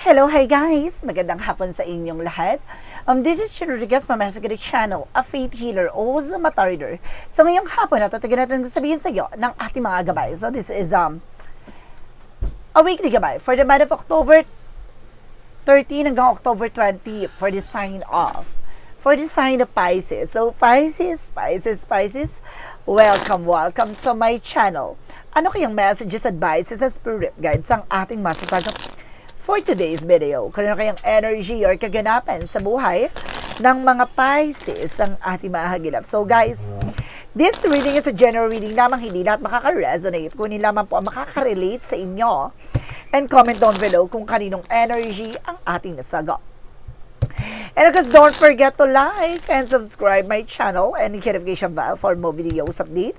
Hello, hi guys! Magandang hapon sa inyong lahat. Um, this is Chin Rodriguez from Masagari Channel, a faith healer o Zumata reader. So ngayong hapon, natatagan natin sabihin sa iyo ng ating mga gabay. So this is um, a weekly gabay for the month of October 13 hanggang October 20 for the sign of for the sign of Pisces. So Pisces, Pisces, Pisces, welcome, welcome to my channel. Ano kayang messages, advices, at spirit guides ang ating masasagap for today's video? Kano kayang energy or kaganapan sa buhay ng mga Pisces ang ating mahagilap? So guys, this reading is a general reading lamang hindi lahat makaka-resonate. Kunin lamang po ang makaka-relate sa inyo. And comment down below kung kaninong energy ang ating nasagap. And of course, don't forget to like and subscribe my channel and the notification bell for more videos update.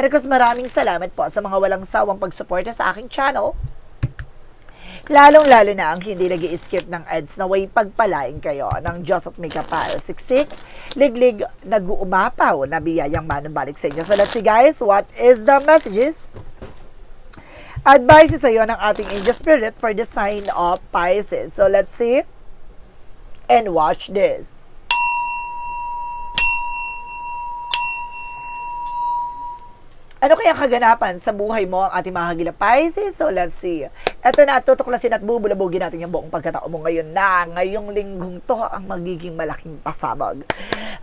And of course, maraming salamat po sa mga walang sawang pagsuporta sa aking channel. Lalong-lalo na ang hindi nag skip ng ads na way pagpalain kayo ng Diyos at may kapal. Siksik, liglig, nag-uumapaw na biyayang manumbalik sa inyo. So let's see guys, what is the messages? Advice sa iyo ng ating angel spirit for the sign of Pisces. So let's see and watch this. Ano kaya kaganapan sa buhay mo ang ating mga Hagila Pisces? So let's see. Ito na, tutuklasin at bubulabugin natin yung buong pagkatao mo ngayon na ngayong linggong to ang magiging malaking pasabog.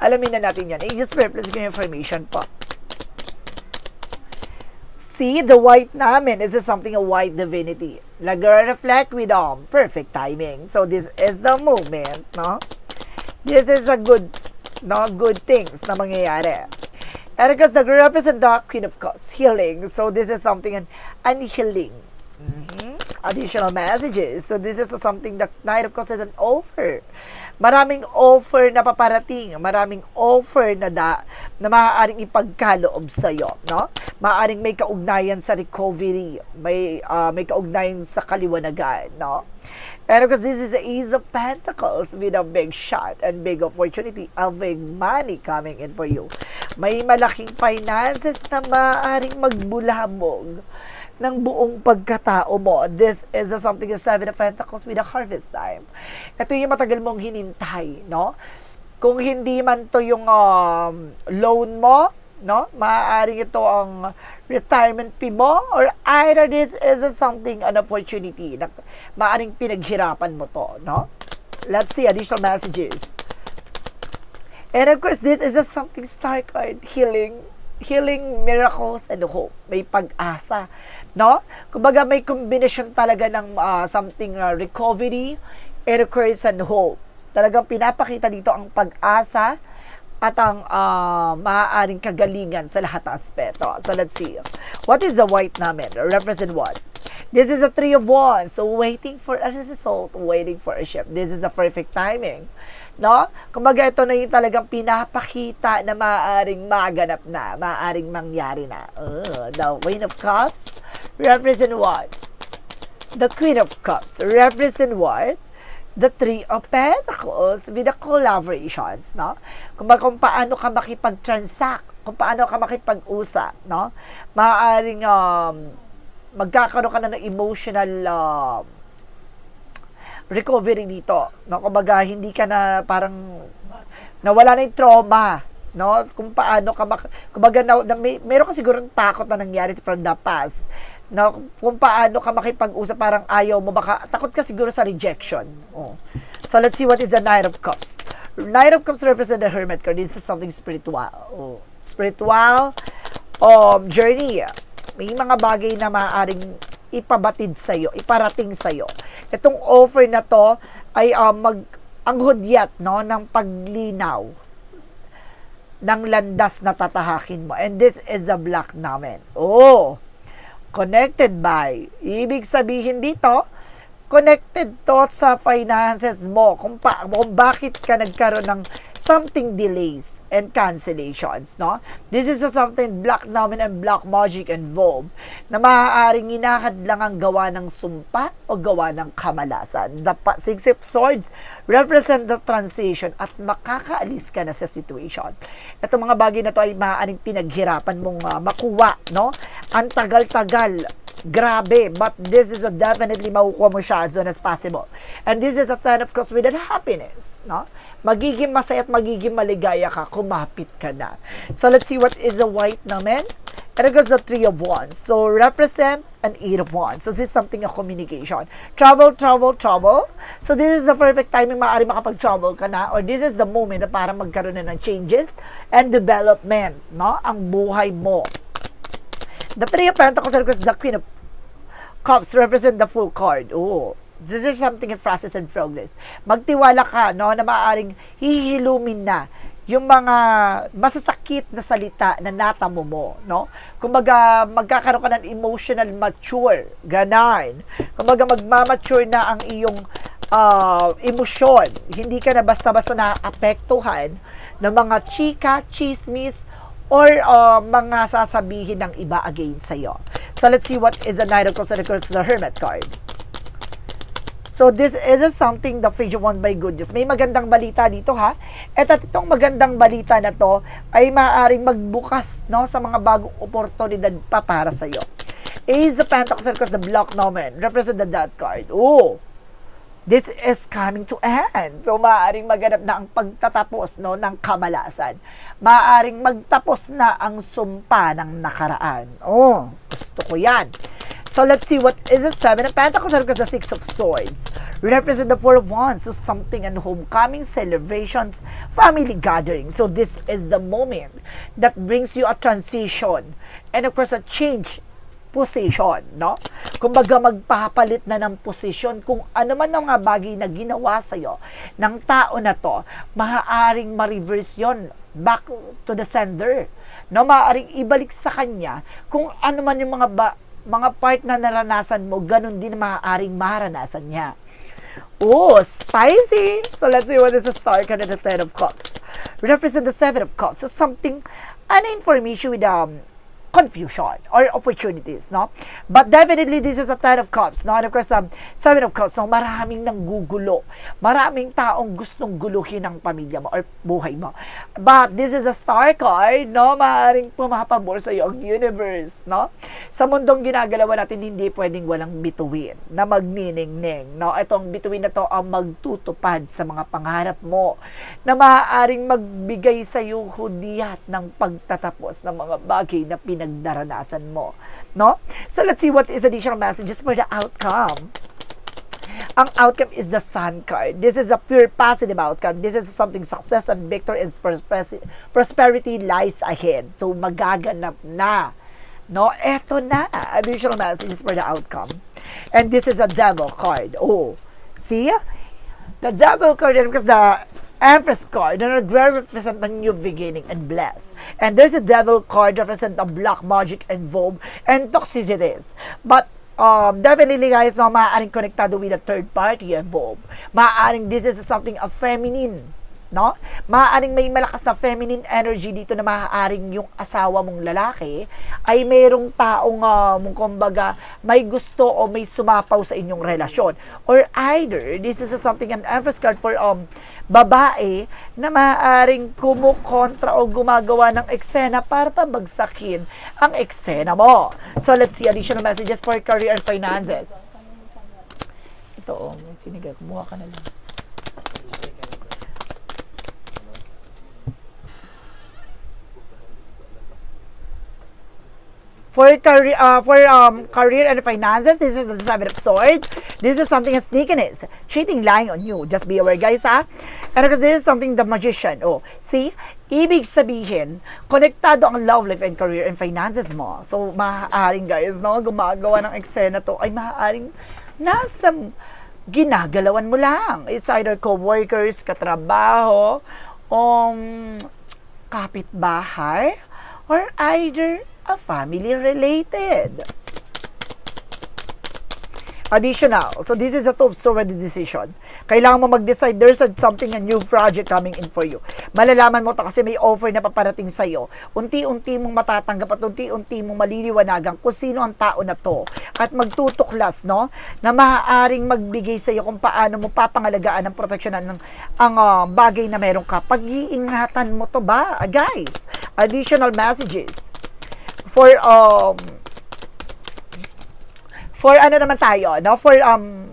Alamin na natin yan. Angel Spirit, please give information po. See, the white namin is something a white divinity. Nag-reflect with um, perfect timing. So this is the moment, no? This is a good, no, good things na mangyayari. And because nag-represent the Queen of Cups, healing. So this is something an unhealing. Mhm. Additional messages. So this is something that Knight of Cups is an offer. Maraming offer na paparating, maraming offer na da, na maaaring ipagkaloob sa iyo, no? Maaaring may kaugnayan sa recovery, may ah, may kaugnayan sa kaliwanagan, no? And because this is the Ace of Pentacles with a big shot and big opportunity, a big money coming in for you. May malaking finances na maaaring magbulabog ng buong pagkatao mo. This is a something a Seven of Pentacles with a harvest time. Ito yung matagal mong hinintay, no? Kung hindi man to yung um, loan mo, no? Maaaring ito ang retirement fee mo or either this is a something an opportunity na maaaring pinaghirapan mo to, no? Let's see additional messages. And of course, this is a something star card, healing, healing miracles and hope. May pag-asa, no? Kumbaga may combination talaga ng ah, something ah, recovery, and of and hope. Talagang pinapakita dito ang pag-asa at ang ah, maaaring kagalingan sa lahat ng aspeto. So let's see. What is the white namin? Represent what? This is a three of wands. So waiting for a result, waiting for a shift. This is a perfect timing. No? Kumbaga ito na yung talagang pinapakita na maaaring maganap na, maaaring mangyari na. Uh, the Queen of Cups represent what? The Queen of Cups represent what? The Three of Pentacles with the collaborations, no? Ba- kung paano ka makipag-transact, kung paano ka makipag-usap, no? Maaaring um, magkakaroon ka na ng emotional um, recovery dito. No? Kumbaga, hindi ka na parang nawala na yung trauma. No? Kung paano ka mak- kumbaga, na, na, may, meron ka siguro takot na nangyari from the past. No? Kung paano ka makipag-usap, parang ayaw mo, baka takot ka siguro sa rejection. Oh. So, let's see what is the Knight of Cups. Knight of Cups represent the Hermit card. This is something spiritual. Oh. Spiritual um, journey. May mga bagay na maaaring ipabatid sa iyo, iparating sa iyo. Itong offer na to ay uh, mag ang hudyat no ng paglinaw ng landas na tatahakin mo. And this is a black namin. Oh, connected by. Ibig sabihin dito, connected to sa finances mo kung, pa, kung bakit ka nagkaroon ng something delays and cancellations, no? This is a something black namin and black magic involved na maaaring inahad lang ang gawa ng sumpa o gawa ng kamalasan. The Six of Swords represent the transition at makakaalis ka na sa situation. Itong mga bagay na to ay maaaring pinaghirapan mong uh, makuha, no? Ang tagal-tagal grabe. But this is a definitely makukuha mo siya as soon as possible. And this is a ten of course with happiness. No? Magiging masaya at magiging maligaya ka, kumapit ka na. So let's see what is the white naman. And it goes the three of wands. So represent an eight of wands. So this is something of communication. Travel, travel, travel. So this is the perfect timing maaari makapag-travel ka na or this is the moment na para magkaroon na ng changes and development, no? Ang buhay mo. The three of pentacles the queen of cups represent the full card. Oh, this is something in process and progress. Magtiwala ka, no, na maaaring hihilumin na yung mga masasakit na salita na natamo mo, no? Kumbaga, magkakaroon ka ng emotional mature, ganon. Kumbaga, magmamature na ang iyong uh, emosyon. Hindi ka na basta-basta naapektuhan ng mga chika, chismis, or uh, mga sasabihin ng iba against sa'yo. So, let's see what is the Knight of Cups and of course, the Hermit card. So this is something the page one by good Diyos. May magandang balita dito ha. At at itong magandang balita na to ay maaaring magbukas no, sa mga bagong oportunidad pa para sa iyo. Ace of Pentacles because the block nomen represent the death card. Oh, this is coming to end. So, maaaring maganap na ang pagtatapos no, ng kamalasan. Maaaring magtapos na ang sumpa ng nakaraan. Oh, gusto ko yan. So let's see what is the Seven of Pentacles because the Six of Swords represent the Four of Wands. So something and homecoming, celebrations, family gathering. So this is the moment that brings you a transition and of course a change position, no? Kumbaga magpapalit na ng posisyon kung ano man ang mga bagay na ginawa sa iyo ng tao na to, maaaring ma-reverse yon back to the sender. No, maaaring ibalik sa kanya kung ano man yung mga ba, mga part na naranasan mo, ganun din maaaring maranasan niya. Oh, spicy! So let's see what is the star card at the Ten of Cups. Represent the Seven of Cups. So something, an information with um, confusion or opportunities, no? But definitely, this is a Ten of Cups, no? And of course, um, Seven of Cups, no? Maraming nanggugulo. Maraming taong gustong guluhin ang pamilya mo or buhay mo. But this is a Star card, no? Maaring pumapabor sa iyo ang universe, no? Sa mundong ginagalawan natin, hindi pwedeng walang bituin na magniningning, no? Itong bituin na to ang magtutupad sa mga pangarap mo na maaaring magbigay sa iyo hudiyat ng pagtatapos ng mga bagay na pinag pinagdaranasan mo. No? So let's see what is additional messages for the outcome. Ang outcome is the sun card. This is a pure positive outcome. This is something success and victory and prosperity lies ahead. So magaganap na. No, eto na. Additional messages for the outcome. And this is a devil card. Oh, see? The devil card because the Empress card na nagre-represent a new beginning and bless. And there's a Devil card represent a black magic involved and toxicities. But um, definitely guys, no, maaaring konektado with a third party involved. Maaaring this is something of feminine no? Maaaring may malakas na feminine energy dito na maaaring yung asawa mong lalaki ay mayroong taong uh, kumbaga may gusto o may sumapaw sa inyong relasyon. Or either this is something an emphasis card for um babae na maaaring kumukontra o gumagawa ng eksena para pabagsakin ang eksena mo. So let's see additional messages for career and finances. Ito oh, sinigal, kumuha ka na lang. For career, uh, for um, career and finances, this is the Seven of Swords. This is something sneakiness, cheating, lying on you. Just be aware, guys, ha? And because this is something the magician. Oh, see? Ibig sabihin, konektado ang love life and career and finances mo. So, maaaring, guys, no? Gumagawa ng eksena to ay maaaring nasa ginagalawan mo lang. It's either co-workers, katrabaho, um, kapitbahay, or either a family related. Additional. So this is a top already decision. Kailangan mo mag-decide there's a, something a new project coming in for you. Malalaman mo to kasi may offer na paparating sa iyo. Unti-unti mong matatanggap at unti-unti mong maliliwanagan kung sino ang tao na to at magtutuklas no na maaaring magbigay sa iyo kung paano mo papangalagaan ang proteksyonan ng ang uh, bagay na meron ka. Pag-iingatan mo to ba, guys? Additional messages for um For ano naman tayo, no? For um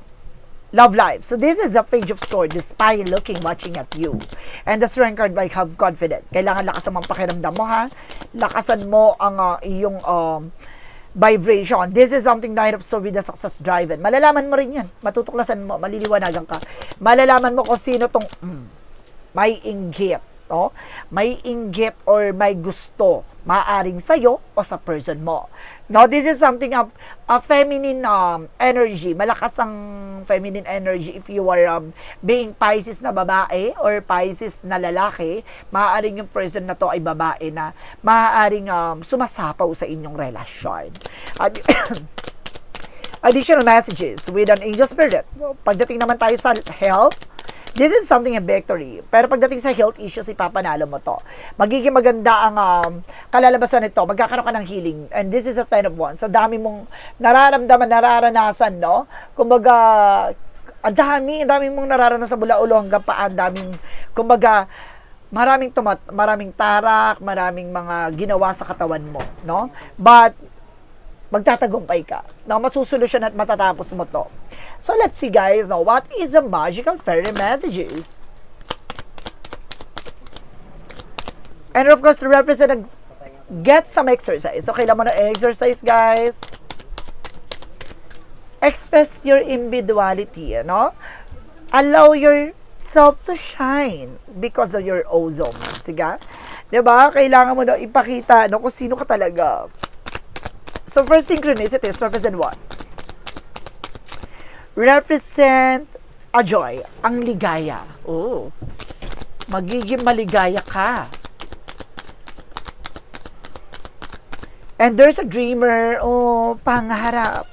love life. So this is a page of sword, the spy looking, watching at you. And the strength card by have confident. Kailangan lakasan mo ang pakiramdam mo ha. Lakasan mo ang uh, iyong um, vibration. This is something Knight of Sword with the success driven. Malalaman mo rin yan. Matutuklasan mo, maliliwanagan ka. Malalaman mo kung sino tong mm, may inggit. No? May inggit or may gusto maaring sa'yo o sa person mo. No, this is something of a feminine um, energy. Malakas ang feminine energy if you are um, being Pisces na babae or Pisces na lalaki. Maaaring yung person na to ay babae na maaaring um, sumasapaw sa inyong relasyon. At additional messages with an angel spirit. Pagdating naman tayo sa health, this is something a victory. Pero pagdating sa health issues, ipapanalo mo to. Magiging maganda ang um, kalalabasan nito. Magkakaroon ka ng healing. And this is a ten of wands. Sa dami mong nararamdaman, nararanasan, no? Kumbaga, ang dami, ang dami mong nararanasan mula ulo hanggang paa. Ang daming, kumbaga, maraming tumat, maraming tarak, maraming mga ginawa sa katawan mo, no? But, magtatagumpay ka. No, masusolusyon at matatapos mo to. So let's see guys, now what is the magical fairy messages? And of course, to represent get some exercise. So kailangan mo na exercise guys. Express your individuality, no? Allow yourself to shine because of your ozone. Siga? 'Di ba? Kailangan mo daw ipakita no kung sino ka talaga. So first synchronicities represent what? Represent a joy, ang ligaya. Oh. Magiging maligaya ka. And there's a dreamer, oh, pangarap.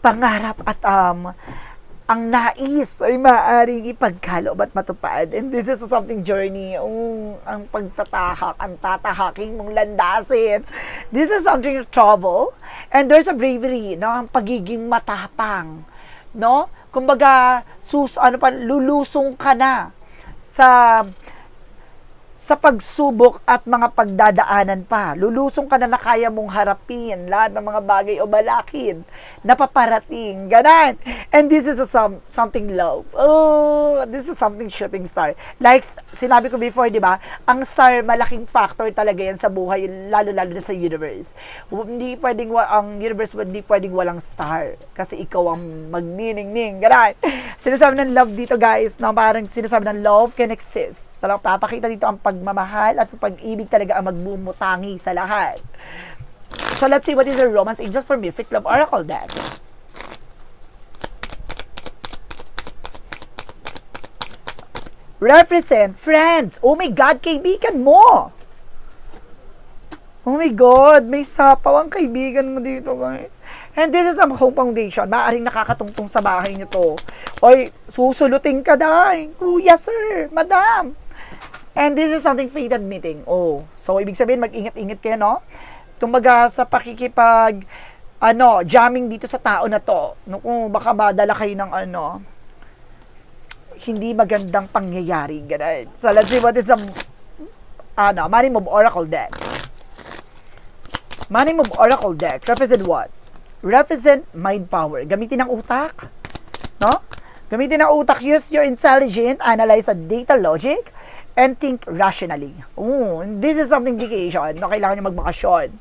Pangarap at um, ang nais ay maaaring ipagkaloob at matupad. And this is something journey. Um, ang pagtatahak, ang tatahaking mong landasin. This is something trouble. And there's a bravery, no? Ang pagiging matapang. No? Kumbaga, sus, ano pa, lulusong ka na sa sa pagsubok at mga pagdadaanan pa. Lulusong ka na na kaya mong harapin lahat ng mga bagay o balakid na paparating. Ganan. And this is a some, something love. Oh, this is something shooting star. Like sinabi ko before, di ba? Ang star, malaking factor talaga yan sa buhay, lalo-lalo na sa universe. Hindi pwedeng, ang universe, hindi pwedeng walang star. Kasi ikaw ang magniningning. Ganan. Sinasabi ng love dito, guys, na parang sinasabi ng love can exist. Talagang papakita dito ang pagmamahal at pag-ibig talaga ang magbumutangi sa lahat. So let's see what is the Romance Angels for Mystic Love Oracle deck. Represent friends. Oh my God, kaibigan mo. Oh my God, may sapaw ang kaibigan mo dito, guys. And this is a home foundation. Maaring nakakatungtong sa bahay niyo to. Oy, susulutin ka dahil. Kuya, sir, madam. And this is something fated meeting. Oh, so ibig sabihin mag-ingat-ingat kayo, no? Tumaga sa pakikipag ano, jamming dito sa tao na to. No, kung baka madala kayo ng ano, hindi magandang pangyayari. Ganun. So let's see what is the ano, Money Move Oracle deck. Money Move Oracle deck represent what? Represent mind power. Gamitin ang utak. No? Gamitin ang utak. Use your intelligence, analyze a data logic, and think rationally. Ooh, this is something vacation. No, kailangan nyo magbakasyon.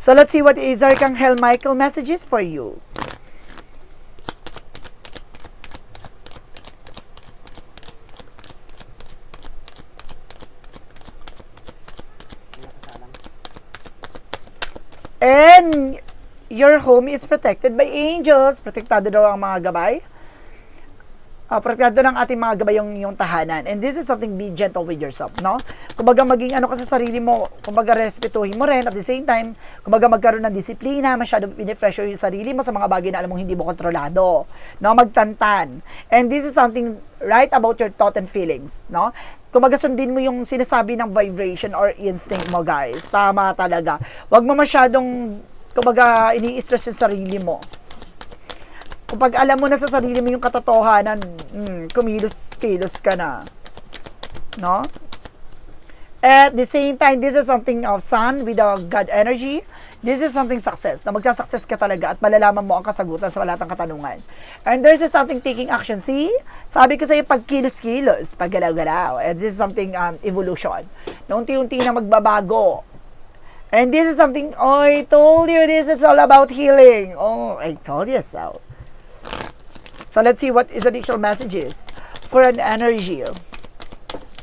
So let's see what is Archangel Michael messages for you. And your home is protected by angels. Protektado daw ang mga gabay. Uh, protektado ng ating mga gabay yung, yung tahanan. And this is something, be gentle with yourself, no? Kumbaga maging ano ka sa sarili mo, kumbaga respetuhin mo rin at the same time, kumbaga magkaroon ng disiplina, masyado pinipressure yung sarili mo sa mga bagay na alam mong hindi mo kontrolado, no? Magtantan. And this is something right about your thought and feelings, no? Kumbaga sundin mo yung sinasabi ng vibration or instinct mo, guys. Tama talaga. Huwag mo masyadong, kumbaga, ini-stress yung sarili mo. Kapag alam mo na sa sarili mo yung katotohanan, mm, kumilos-kilos ka na. No? At the same time, this is something of sun with the God energy. This is something success, na magsasuccess ka talaga at malalaman mo ang kasagutan sa lahat ng katanungan. And there's is something taking action. See? Sabi ko sa iyo, pag kilos-kilos, pag galaw-galaw. And this is something um, evolution. Na unti-unti na magbabago. And this is something, oh, I told you, this is all about healing. Oh, I told you so. So let's see what is additional messages for an energy.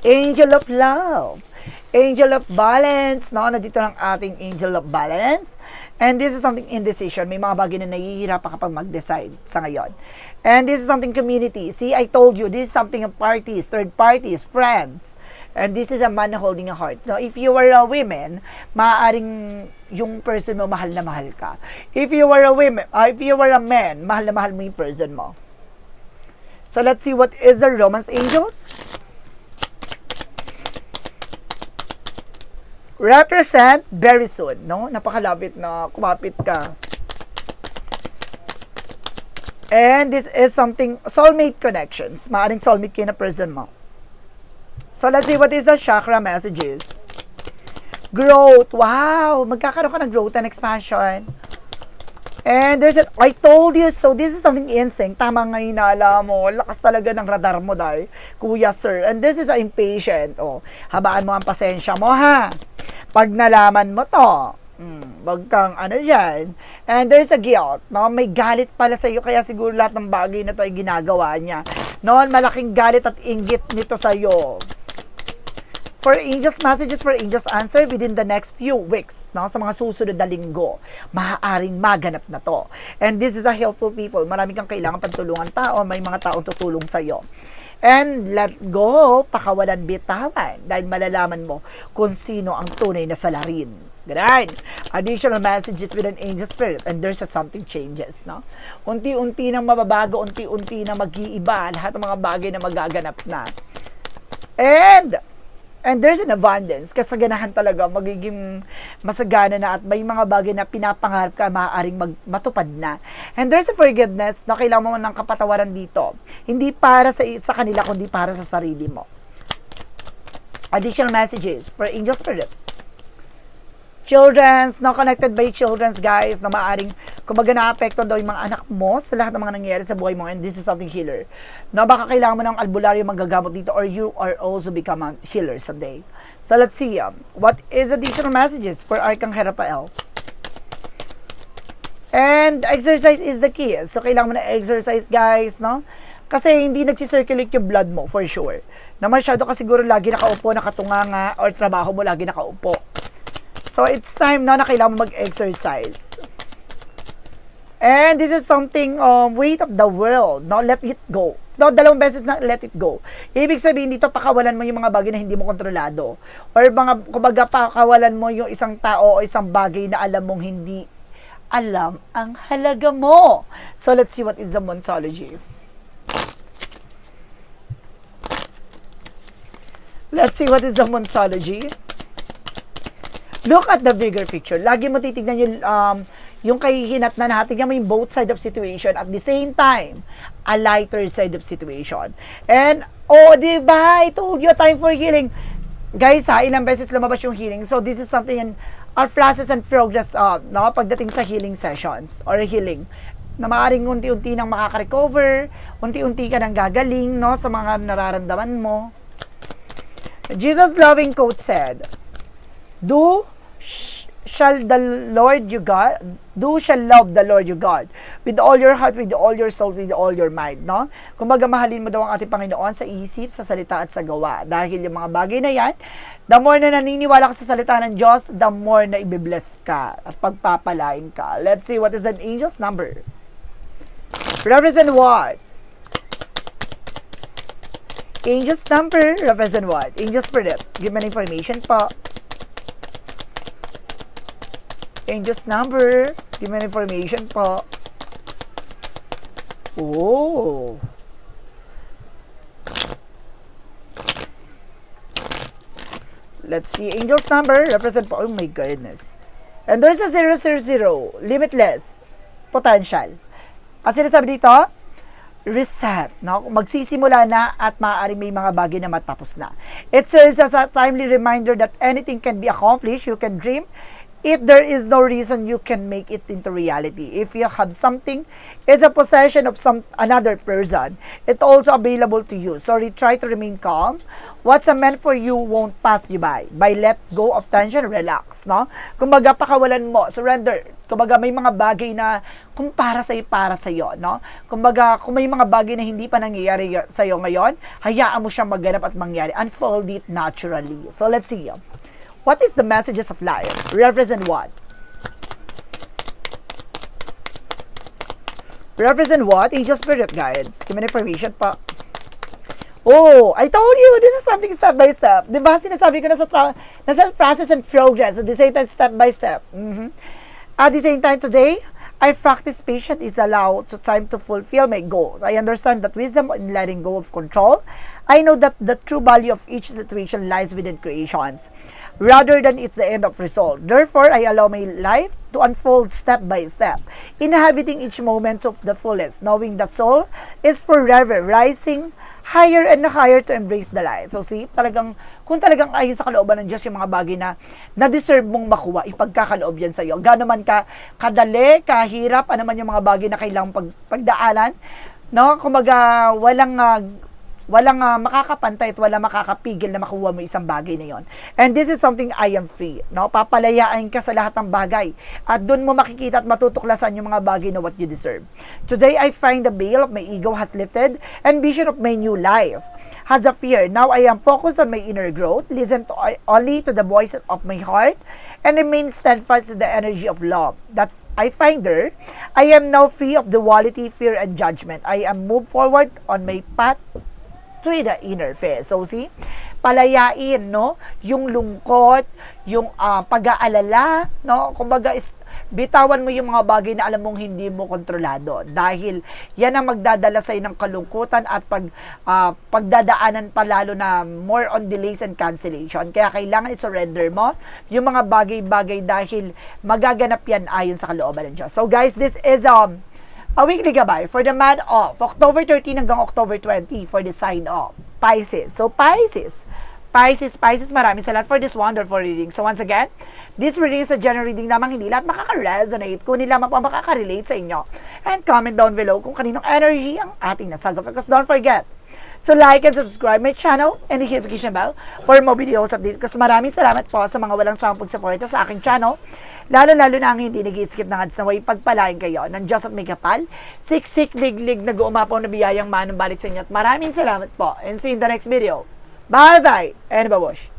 Angel of Love. Angel of Balance. No, nandito lang ating Angel of Balance. And this is something indecision. May mga bagay na nahihirapan kapag mag-decide sa ngayon. And this is something community. See, I told you, this is something of parties, third parties, friends. And this is a man holding a heart. No, if you are a woman, maaaring yung person mo mahal na mahal ka. If you are a woman, uh, if you are a man, mahal na mahal mo yung person mo. So let's see what is the romance angels. Represent very soon, no? Napakalapit na kumapit ka. And this is something, soulmate connections. Maaring soulmate kayo na person mo. So let's see what is the chakra messages. Growth. Wow! Magkakaroon ka ng growth and expansion. And there's a, I told you, so this is something instinct. Tama nga yung naala mo. Lakas talaga ng radar mo, dahil. Kuya, sir. And this is a impatient. Oh, habaan mo ang pasensya mo, ha? Pag nalaman mo to, hmm, wag kang ano dyan. And there's a guilt, no? May galit pala sa iyo, kaya siguro lahat ng bagay na to ay ginagawa niya. No, malaking galit at inggit nito sa iyo for angels messages for angels answer within the next few weeks no sa mga susunod na linggo. Maaaring maganap na to. And this is a helpful people. Marami kang kailangan pagtulungan tao. May mga taong tutulong sa iyo and let go pakawalan bitawan. Dahil malalaman mo kung sino ang tunay na salarin. Ganun. Additional messages with an angel spirit. And there's a something changes, no? Unti-unti nang mababago, unti-unti na mag-iiba, lahat ng mga bagay na magaganap na. And And there's an abundance, kasaganahan talaga, magiging masagana na at may mga bagay na pinapangarap ka, maaaring mag, matupad na. And there's a forgiveness na kailangan mo ng kapatawaran dito. Hindi para sa, sa kanila, kundi para sa sarili mo. Additional messages for angel spirit. Children's, no connected by children's guys, na maaring kumbaga na-apekto daw yung mga anak mo sa lahat ng mga nangyayari sa buhay mo and this is something healer. No, baka kailangan mo ng albularyo magagamot dito or you are also become a healer someday. So let's see, um, what is additional messages for Arcang Herapael? And exercise is the key. So kailangan mo na exercise guys, no? Kasi hindi nagsisirculate yung blood mo for sure. Na masyado ka siguro lagi nakaupo, nakatunganga, or trabaho mo lagi nakaupo. So, it's time na na kailangan mo mag-exercise. And this is something, um, weight of the world. No, let it go. No, dalawang beses na let it go. Ibig sabihin dito, pakawalan mo yung mga bagay na hindi mo kontrolado. Or mga, kumbaga, pakawalan mo yung isang tao o isang bagay na alam mong hindi alam ang halaga mo. So, let's see what is the Montology. Let's see what is the Montology. Look at the bigger picture. Lagi mo titignan yung, um, yung kahihinat na natin. Yung both side of situation at the same time, a lighter side of situation. And, oh, di ba? I told you, time for healing. Guys, ha, ilang beses lumabas yung healing. So, this is something in our process and progress, uh, no, pagdating sa healing sessions or healing na maaaring unti-unti nang makaka-recover, unti-unti ka nang gagaling, no, sa mga nararamdaman mo. Jesus' loving quote said, Do shall the Lord your God, do shall love the Lord your God with all your heart, with all your soul, with all your mind, no? Kumbaga, mahalin mo daw ang ating Panginoon sa isip, sa salita at sa gawa. Dahil yung mga bagay na yan, the more na naniniwala ka sa salita ng Diyos, the more na ibibless ka at pagpapalain ka. Let's see what is an angel's number. Represent what? Angel's number represent what? Angel spirit. Give me information po. Angel's number. Give me information po. Oh. Let's see. Angel's number represent po. Oh my goodness. And there's a 000. Limitless. Potential. At sinasabi dito, reset, no? Magsisimula na at maaari may mga bagay na matapos na. It serves as a timely reminder that anything can be accomplished, you can dream, if there is no reason you can make it into reality. If you have something, it's a possession of some another person. It's also available to you. So try to remain calm. What's meant for you won't pass you by. By let go of tension, relax, no? Kumbaga pakawalan mo, surrender. Kumbaga may mga bagay na kung para sa para sa iyo, no? Kumbaga kung may mga bagay na hindi pa nangyayari sa iyo ngayon, hayaan mo siyang maganap at mangyari. Unfold it naturally. So let's see. What is the messages of life? Represent what? Represent what? Angel Spirit Guides. Give me information pa. Oh, I told you, this is something step by step. Di ba sinasabi ko na sa tra- nasa process and progress. At the same time, step by step. Mhm. At the same time, today, I practice patience is allowed to time to fulfill my goals. I understand that wisdom in letting go of control. I know that the true value of each situation lies within creations, rather than it's the end of result. Therefore, I allow my life to unfold step by step, inhabiting each moment to the fullest, knowing the soul is forever rising higher and higher to embrace the light. So see, talagang, kung talagang ayon sa kalooban ng Diyos yung mga bagay na na-deserve mong makuha, ipagkakaloob yan sa iyo. Gano'n man ka kadali, kahirap, ano man yung mga bagay na kailangang pag, pagdaanan, no? Kumaga, walang ah, walang ah, makakapantay at walang makakapigil na makuha mo isang bagay na yon. And this is something I am free. No? Papalayaan ka sa lahat ng bagay. At doon mo makikita at matutuklasan yung mga bagay na what you deserve. Today, I find the veil of my ego has lifted and vision of my new life has a fear. Now I am focused on my inner growth, listen to, only to the voice of my heart, and remain steadfast in the energy of love. That I find her. I am now free of duality, fear, and judgment. I am moved forward on my path to the inner face. So see, palayain, no? Yung lungkot, yung ah, pag-aalala, no? Kumbaga, bitawan mo yung mga bagay na alam mong hindi mo kontrolado dahil yan ang magdadala sa ng kalungkutan at pag ah, pagdadaanan pa lalo na more on delays and cancellation kaya kailangan i-surrender mo yung mga bagay-bagay dahil magaganap yan ayon sa kalooban ng Diyos. So guys, this is um a weekly gabay for the month of October 13 hanggang October 20 for the sign of Pisces. So Pisces, Pisces, Pisces, maraming salamat for this wonderful reading. So once again, this reading is a general reading lamang hindi lahat makaka-resonate kung hindi lamang pa makaka-relate sa inyo. And comment down below kung kaninong energy ang ating nasagap. Because don't forget, So like and subscribe my channel and the notification bell for more videos update. Kasi maraming salamat po sa mga walang sampag support sa aking channel. Lalo-lalo na ang hindi nag-skip ng ads na way pagpalain kayo ng Diyos at may kapal. Siksik, liglig, nag-uumapaw na biyayang manong balik sa inyo. At maraming salamat po. And see you in the next video. Bye-bye and babush.